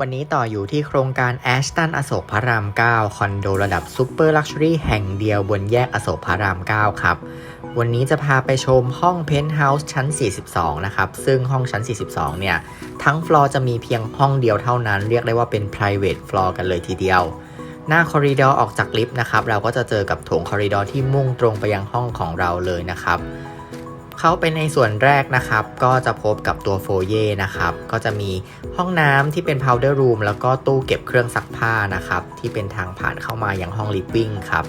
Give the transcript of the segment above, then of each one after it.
วันนี้ต่ออยู่ที่โครงการแอชตันอโศกพระราม 9 คอนโดระดับซูเปอร์ลักชัวรี่แห่งเดียวบนแยกอโศกพระราม 9 ครับ วันนี้จะพาไปชมห้องเพนท์เฮาส์ชั้น 42 นะครับ ซึ่งห้องชั้น 42 เนี่ย ทั้งฟลอร์จะมีเพียงห้องเดียวเท่านั้น เรียกได้ว่าเป็น private floor กันเลยทีเดียว หน้าคอริดอร์ออกจากลิฟต์นะครับ เราก็จะเจอกับโถงคอริดอร์ที่มุ่งตรงไปยังห้องของเราเลยนะครับ เข้าไปในส่วนแรกนะครับ ก็จะพบกับตัวโฟเย่นะครับ ก็จะมีห้องน้ำที่เป็น powder room แล้วก็ตู้เก็บเครื่องซักผ้านะครับ ที่เป็นทางผ่านเข้ามายังห้อง living ครับ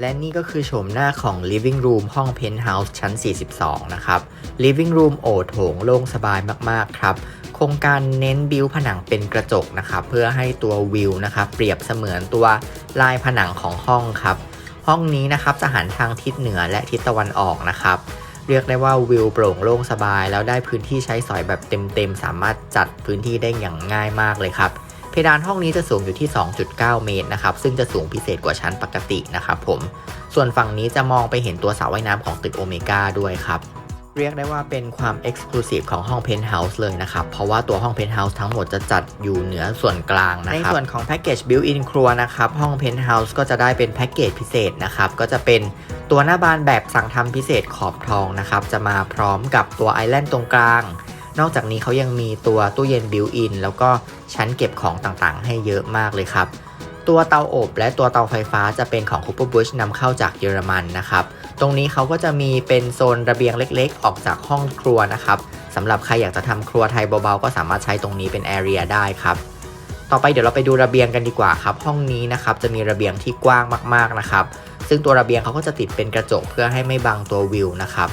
และนี่ก็คือโฉมหน้าของ living room ห้อง penthouse ชั้น 42 นะครับ living room โอโถงโล่งสบายมาก ๆ ครับ โครงการเน้นบิวผนังเป็นกระจกนะครับเพื่อให้ตัววิวนะครับเปรียบเสมือนตัวลายผนังของห้องครับ ห้องนี้นะครับจะหันทางทิศเหนือและทิศตะวันออกนะครับเรียกได้ว่าวิวโปร่งโล่งสบาย แล้วได้พื้นที่ใช้สอยแบบเต็มๆ สามารถจัดพื้นที่ได้อย่างง่ายมากเลยครับ เพดานห้องนี้จะสูงอยู่ที่ 2.9 เมตรนะครับ ซึ่งจะสูงพิเศษกว่าชั้นปกตินะครับผม ส่วนฝั่งนี้จะมองไปเห็นตัวสระว่ายน้ำของตึกโอเมก้าด้วยครับ เรียกได้ว่าเป็นความ Exclusive ของห้อง Penthouse เลยนะครับ เพราะว่าตัวห้อง Penthouse ทั้งหมดจะจัดอยู่เหนือส่วนกลางนะครับ ในส่วนของแพ็กเกจ Built-in ครัวนะครับ ห้อง Penthouse ก็จะได้เป็นแพ็กเกจพิเศษนะครับ ก็จะเป็นตัวหน้าบานแบบสั่งทำพิเศษขอบทองนะครับ จะมาพร้อมกับตัวไอแลนด์ตรงกลาง นอกจากนี้เขายังมีตัวตู้เย็น Built-in แล้วก็ชั้นเก็บของต่างๆ ให้เยอะมากเลยครับ ตัวเตาอบและตัวเตาไฟฟ้าจะเป็นของ Cooper Bush นำเข้าจากเยอรมันนะครับ ตรงนี้เขาก็จะมีเป็นโซนระเบียงเล็กๆ ออกจากห้องครัวนะครับสำหรับใครอยากจะทำครัวไทยเบาๆ ก็สามารถใช้ตรงนี้เป็นแอเรียได้ครับ ต่อไปเดี๋ยวเราไปดูระเบียงกันดีกว่าครับ ห้องนี้นะครับจะมีระเบียงที่กว้างมากๆนะครับ ซึ่งตัวระเบียงเขาก็จะติดเป็นกระจกเพื่อให้ไม่บังตัววิวนะครับ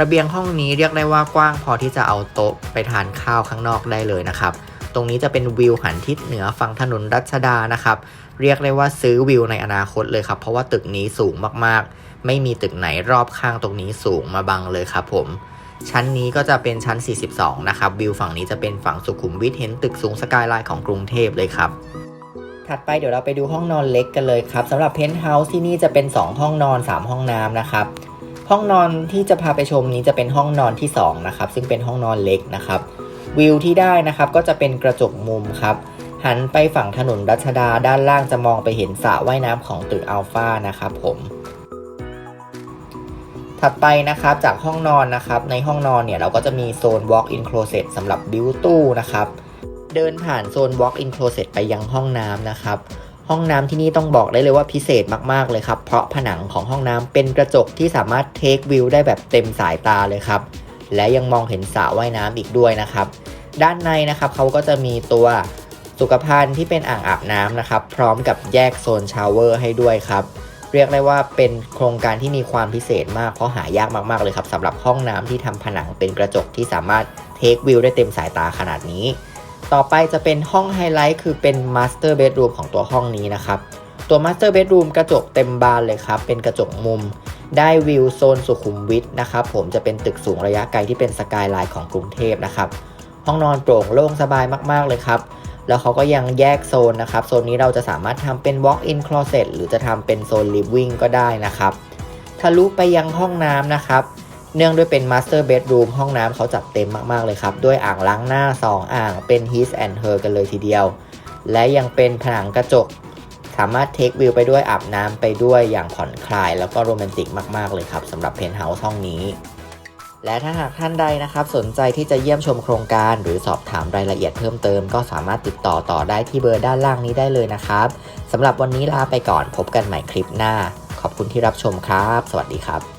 ระเบียงห้องนี้เรียกได้ว่ากว้างพอที่จะเอาโต๊ะไปทานข้าวข้างนอกได้เลยนะครับ ตรงนี้จะเป็นวิวหันทิศเหนือฝั่งถนนรัชดานะครับ เรียกได้ว่าซื้อวิวในอนาคตเลยครับ เพราะว่าตึกนี้สูงมากๆ ไม่มีตึกไหนรอบข้างตรงนี้สูงมาบังเลยครับผมชั้นนี้ก็จะเป็นชั้น 42 นะครับ วิวฝั่งนี้จะเป็นฝั่งสุขุมวิทเห็นตึกสูงสกายไลน์ของกรุงเทพเลยครับ ถัดไปเดี๋ยวเราไปดูห้องนอนเล็กกันเลยครับสำหรับเพนท์เฮาส์ที่นี่จะเป็น 2 ห้องนอน 3 ห้องน้ำนะครับ ห้องนอนที่จะพาไปชมนี้จะเป็นห้องนอนที่ 2 นะครับ ซึ่งเป็นห้องนอนเล็กนะครับ วิวที่ได้นะครับก็จะเป็นกระจกมุมครับ หันไปฝั่งถนนรัชดาด้านล่างจะมองไปเห็นสระว่ายน้ำของตึกอัลฟานะครับผมถัดไปนะครับจากห้องนอนนะครับ ในห้องนอนเนี่ยเราก็จะมีโซน walk-in closet สำหรับบิวตู้นะครับ เดินผ่านโซน walk-in closet ไปยังห้องน้ำนะครับ ห้องน้ำที่นี่ต้องบอกได้เลยว่าพิเศษมากๆเลยครับ เพราะผนังของห้องน้ำเป็นกระจกที่สามารถเทควิวได้แบบเต็มสายตาเลยครับ และยังมองเห็นสระว่ายน้ำอีกด้วยนะครับ ด้านในนะครับเขาก็จะมีตัวสุขภัณฑ์ที่เป็นอ่างอาบน้ำนะครับ พร้อมกับแยกโซนชาวเวอร์ให้ด้วยครับ เรียกได้ว่าเป็นโครงการที่มีความพิเศษมากเพราะหายากมากๆเลยครับสำหรับห้องน้ำที่ทำผนังเป็นกระจกที่สามารถเทควิวได้เต็มสายตาขนาดนี้ ต่อไปจะเป็นห้องไฮไลท์คือเป็นมาสเตอร์เบดรูมของตัวห้องนี้นะครับ ตัวมาสเตอร์เบดรูมกระจกเต็มบานเลยครับ เป็นกระจกมุม ได้วิวโซนสุขุมวิทนะครับผมจะเป็นตึกสูงระยะไกลที่เป็นสกายไลน์ของกรุงเทพนะครับห้องนอนโปร่งโล่งสบายมาก ๆ เลยครับ แล้วเขาก็ยังแยกโซนนะครับ โซนนี้เราจะสามารถทำเป็น walk-in closet หรือจะทำเป็นโซน living ก็ได้นะครับ ทะลุไปยังห้องน้ำนะครับ เนื่องด้วยเป็น master bedroom ห้องน้ำเขาจัดเต็มมาก ๆ เลยครับ ด้วยอ่างล้างหน้า 2 อ่างเป็น his and her กันเลยทีเดียว และยังเป็นผนังกระจก สามารถเทควิวไปด้วยอาบน้ำไปด้วยอย่างผ่อนคลาย แล้วก็โรแมนติกมากๆเลยครับสำหรับเพนท์เฮาส์ห้องนี้ และถ้าหากท่านใดนะครับ สนใจที่จะเยี่ยมชมโครงการ หรือสอบถามรายละเอียดเพิ่มเติม ก็สามารถติดต่อต่อได้ที่เบอร์ด้านล่างนี้ได้เลยนะครับสำหรับวันนี้ลาไปก่อนพบกันใหม่คลิปหน้า ขอบคุณที่รับชมครับ สวัสดีครับ